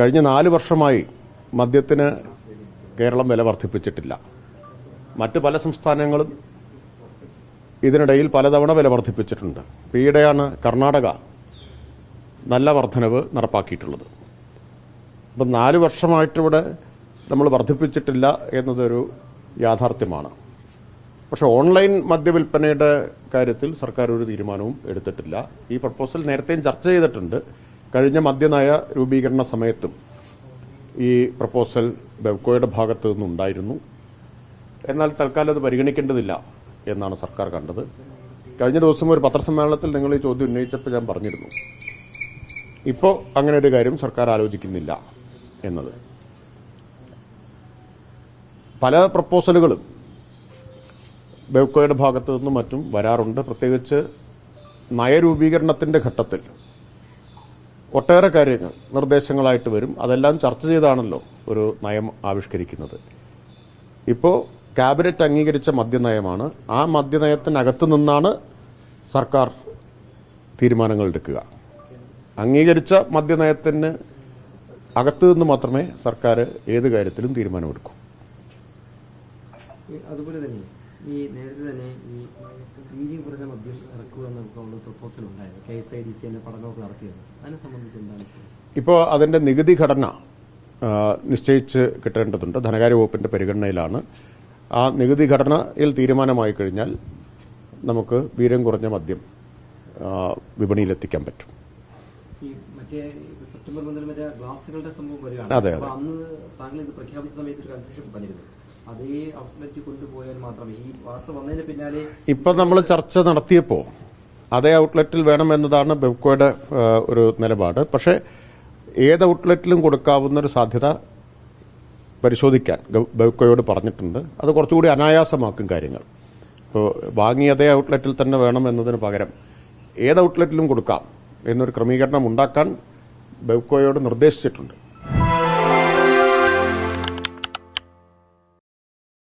കഴിഞ്ഞ നാല് വർഷമായി മദ്യത്തിന് കേരളം വില വർദ്ധിപ്പിച്ചിട്ടില്ല. മറ്റ് പല സംസ്ഥാനങ്ങളും ഇതിനിടയിൽ പലതവണ വില വർദ്ധിപ്പിച്ചിട്ടുണ്ട്. ഈയിടെയാണ് കർണാടക നല്ല വർധനവ് നടപ്പാക്കിയിട്ടുള്ളത്. അപ്പം നാല് വർഷമായിട്ടിവിടെ നമ്മൾ വർദ്ധിപ്പിച്ചിട്ടില്ല എന്നതൊരു യാഥാർത്ഥ്യമാണ്. പക്ഷെ ഓൺലൈൻ മദ്യവിൽപ്പനയുടെ കാര്യത്തിൽ സർക്കാർ ഒരു തീരുമാനവും എടുത്തിട്ടില്ല. ഈ പ്രപ്പോസൽ നേരത്തെയും ചർച്ച ചെയ്തിട്ടുണ്ട്. കഴിഞ്ഞ മദ്യനയ രൂപീകരണ സമയത്തും ഈ പ്രപ്പോസൽ ബെവ്കോയുടെ ഭാഗത്ത് നിന്നുണ്ടായിരുന്നു. എന്നാൽ തൽക്കാലം അത് പരിഗണിക്കേണ്ടതില്ല എന്നാണ് സർക്കാർ കണ്ടത്. കഴിഞ്ഞ ദിവസം ഒരു പത്രസമ്മേളനത്തിൽ നിങ്ങൾ ഈ ചോദ്യം ഉന്നയിച്ചപ്പോൾ ഞാൻ പറഞ്ഞിരുന്നു. ഇപ്പോൾ അങ്ങനെ ഒരു കാര്യം സർക്കാർ ആലോചിക്കുന്നില്ല എന്നത്. പല പ്രപ്പോസലുകളും ബെവ്കോയുടെ ഭാഗത്തു നിന്നും മറ്റും വരാറുണ്ട്. പ്രത്യേകിച്ച് നയരൂപീകരണത്തിന്റെ ഘട്ടത്തിൽ ഒട്ടേറെ കാര്യങ്ങൾ നിർദ്ദേശങ്ങളായിട്ട് വരും. അതെല്ലാം ചർച്ച ചെയ്താണല്ലോ ഒരു നയം ആവിഷ്കരിക്കുന്നത്. ഇപ്പോൾ ക്യാബിനറ്റ് അംഗീകരിച്ച മദ്യനയമാണ്. ആ മദ്യനയത്തിനകത്തു നിന്നാണ് സർക്കാർ തീരുമാനങ്ങൾ എടുക്കുക. അംഗീകരിച്ച മദ്യനയത്തിന് അകത്തു നിന്ന് മാത്രമേ സർക്കാർ ഏത് കാര്യത്തിലും തീരുമാനമെടുക്കൂ. അതുപോലെ തന്നെ ഈ നേരത്തെ തന്നെ ഈ വീര്യം കുറഞ്ഞ മദ്യം ഇറക്കുക എന്നൊക്കെ പ്രപ്പോസൽ ഉണ്ടായിരുന്നു. K S I D C എന്നെ പഠനമൊക്കെ നടത്തിയത്. അതിനെ സംബന്ധിച്ച് എന്താണ്? ഇപ്പോൾ? അതിന്റെ അതിന്റെ നികുതി ഘടന നിശ്ചയിച്ച് കിട്ടേണ്ടതുണ്ട്. ധനകാര്യ വകുപ്പിന്റെ പരിഗണനയിലാണ്. ആ നികുതി ഘടനയിൽ തീരുമാനമായി കഴിഞ്ഞാൽ നമുക്ക് വീരം കുറഞ്ഞ മദ്യം വിപണിയിലെത്തിക്കാൻ പറ്റും. വരികയാണ്. അതെ, അതേ കൊണ്ടുപോയാൽ മാത്രമേ ഈ നമ്മൾ ചർച്ച നടത്തിയപ്പോ അതേ ഔട്ട്ലെറ്റിൽ വേണം എന്നതാണ് ബെവ്കോയുടെ ഒരു നിലപാട്. പക്ഷേ ഏത് ഔട്ട്ലെറ്റിലും കൊടുക്കാവുന്ന ഒരു സാധ്യത പരിശോധിക്കാൻ ബെവ്കോയോട് പറഞ്ഞിട്ടുണ്ട്. അത് കുറച്ചുകൂടി അനായാസമാക്കും കാര്യങ്ങൾ. ഇപ്പോൾ വാങ്ങിയ അതേ ഔട്ട്ലെറ്റിൽ തന്നെ വേണം എന്നതിന് പകരം ഏത് ഔട്ട്ലെറ്റിലും കൊടുക്കാം എന്നൊരു ക്രമീകരണം ഉണ്ടാക്കാൻ ബെവ്കോയോട് നിർദ്ദേശിച്ചിട്ടുണ്ട്.